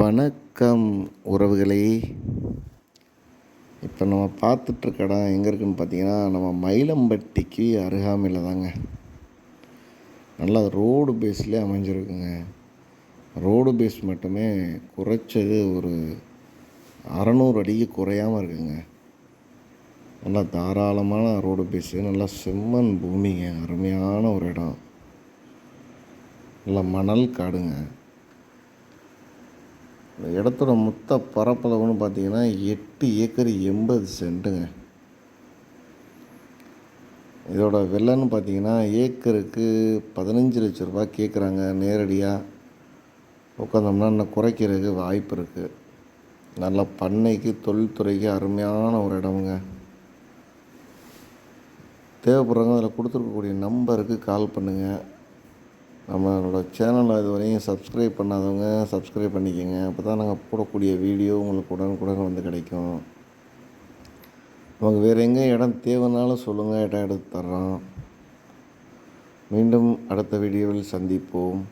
வணக்கம் உறவுகளே. இப்போ நம்ம பார்த்துட்ருக்க இடம் எங்கே இருக்குன்னு பார்த்தீங்கன்னா நம்ம மயிலம்பட்டிக்கு அருகாமையில் தாங்க நல்லா ரோடு பேஸ்லேயே அமைஞ்சிருக்குங்க. ரோடு பேஸ் மட்டுமே குறைச்சது ஒரு அறநூறு அடிக்கு குறையாமல் இருக்குங்க. நல்லா தாராளமான ரோடு பேஸு நல்லா செம்மண் பூமிங்க. அருமையான ஒரு இடம். நல்லா மணல் காடுங்க. இந்த இடத்தோட மொத்த பரப்பளவுன்னு பார்த்தீங்கன்னா எட்டு ஏக்கர் எண்பது சென்ட்டுங்க. இதோட விலைன்னு பார்த்தீங்கன்னா ஏக்கருக்கு பதினஞ்சு லட்ச ரூபாய் கேட்குறாங்க நேரடியாக. உட்காந்தோம்னா இன்னும் குறைக்கிறதுக்கு வாய்ப்பு இருக்குது நல்ல பண்ணைக்கு தொழில்துறைக்கு அருமையான ஒரு இடமுங்க. தேவைப்படுறவங்க அதில் கொடுத்துருக்கக்கூடிய நம்பருக்கு கால் பண்ணுங்கள் நம்மளோட சேனலை இது வரையும் சப்ஸ்கிரைப் பண்ணாதவங்க சப்ஸ்கிரைப் பண்ணிக்கோங்க. அப்போ தான் நாங்கள் போடக்கூடிய வீடியோ உங்களுக்கு உடனுக்குடன் வந்து கிடைக்கும். நமக்கு வேறு எங்கே இடம் தேவைனாலும் சொல்லுங்கள் இடம் எடுத்து தர்றோம். மீண்டும் அடுத்த வீடியோவில் சந்திப்போம்.